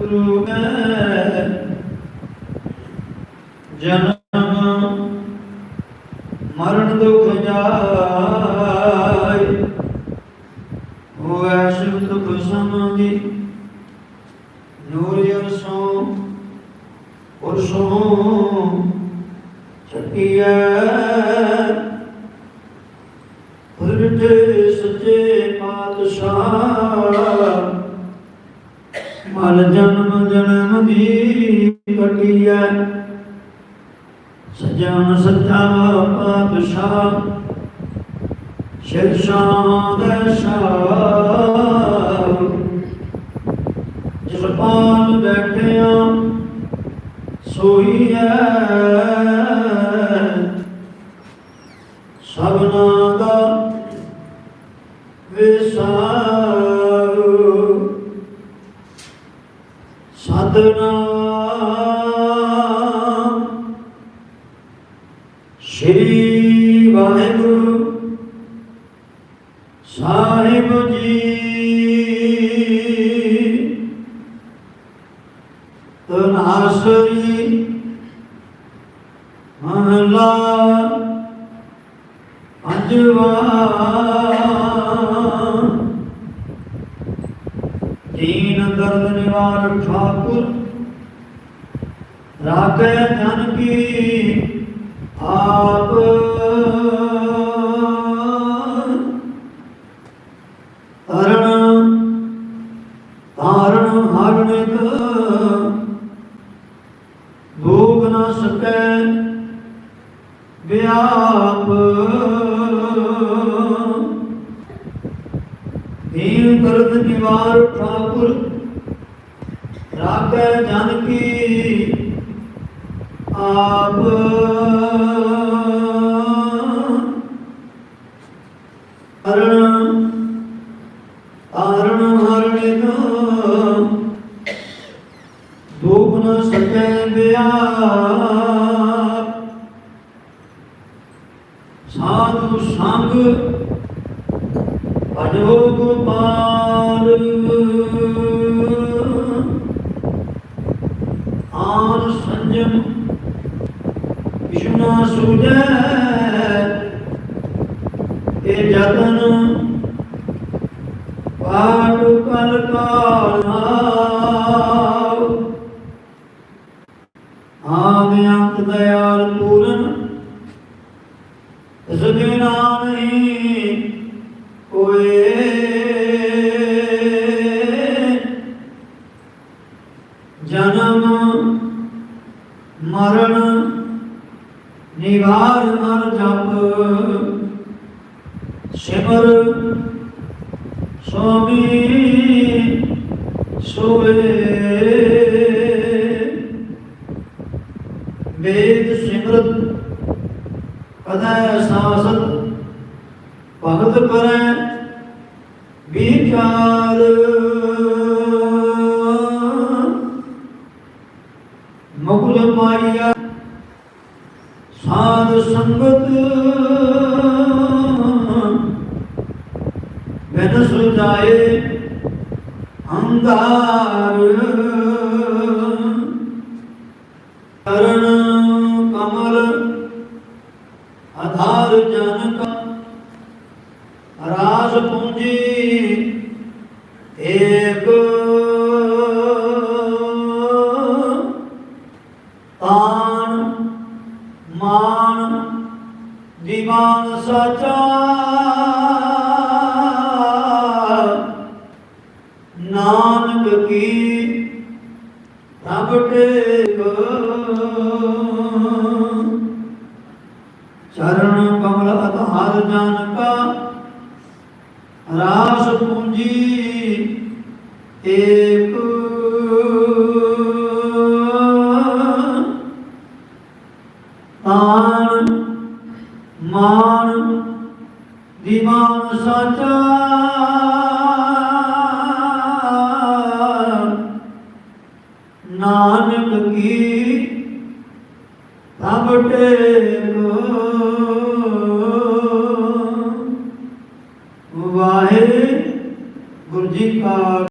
ਗੁਰੂ ਹੈ ਜਨਮ ਮਰਨ ਦੁਖ ਜਾਇ ਹੋਇ ਸੁਖ ਦੁਖ ਸਮਾਧੀ ਨੂਰ ਅਰਸੋਂ ਉਰਸੋਂ ਛਟਿਐ ਦੀ ਕਟਿਐ ਸਜਣ ਸੱਚਾ ਪਾਤਸ਼ਾਹ ਸ਼ਿਰਸ਼ਾਂ ਦੇ ਸ਼ਾਹ। ਜਿਸ ਪਾਲ ਬੈਠਿਆ ਸੋਈ ਹੈ ਸਭਨਾ ਦਾ ਵਿਸਾਰੂ। ਸਤਨਾਮ ਵਾਹਿਗੁਰੂ ਸਾਹਿਬ ਜੀ। ਤਨਾਸਰੀ ਮਹਲਾ ਪੰਜਵਾ। ਦੀਨ ਦਰਦ ਨਿਵਾਰ ਠਾਕੁਰ ਰਾਖੇ ਜਨ ਕੀ ਆਪ। ਤਾਰਨ ਭੋਗ ਨਾ ਸਕੈ ਵਿਆਪ। ਦੀਨ ਦਰਦ ਨਿਵਾਰ ਠਾਕੁਰ ਰਾਖੈ ਜਨ ਕੀ ਆਪ। ਅਰਣ ਆਰਣ ਹਰਣੇ ਦਾ ਦੁਖ ਨ ਸਕੈ ਬਿਆਪ ਸਾਧੂ ਸੰਗ ਭਜੋ ਗੋਪਾਲ। ਆਨ ਸੰਜਮ ਵਿਸ਼ਨਾ ਸੁਜੈ ਇਹ ਜਤਨ ਪਾਟ ਕਲ ਕਾਲ ਆਦਿ ਅੰਤ ਦਇਆਲ ਪੂਰਨ ਸਗਿਨਾ ਨਹੀਂ ਕੋਏ ਜਨਮ, ਮਰਨ, ਨਿਵਾਰ ਮਰ ਜਪ, ਸਿਮਰ ਸੁਆਮੀ ਸੋਏ ਵੇਦ ਸਿਮਰਤ ਕਦੈ ਸਾਸਤ ਭਗਤ ਕਰੈ ਵਿਚਾਰ। ਮੁਕੁਲ ਮਾਇਆ ਸਾਧ ਸੰਗਤ ਬਿਨ ਸੁਜਾਏ ਅੰਧਾਰ। ਕਰਨ ਕਮਲ, ਆਧਾਰ ਜਨ ਕਾ ਰਾਸ ਪੂੰਜੀ ਏਕ। ਤਾਨ ਮਾਨ ਦੀਵਾਨ ਸਾਚਾ। ਕੀ ਪ੍ਰਭ ਟੇਕ। ਚਰਨ ਕਮਲ ਆਧਾਰ ਜਨ ਕਾ ਰਾਸ ਪੂੰਜੀ ਏਕ। ਤਾਨ ਮਾਨ ਦੀਵਾਨ ਸਾਚਾ। ਨਾਨਕ ਕੀ ਪ੍ਰਭ ਟੇਕੋ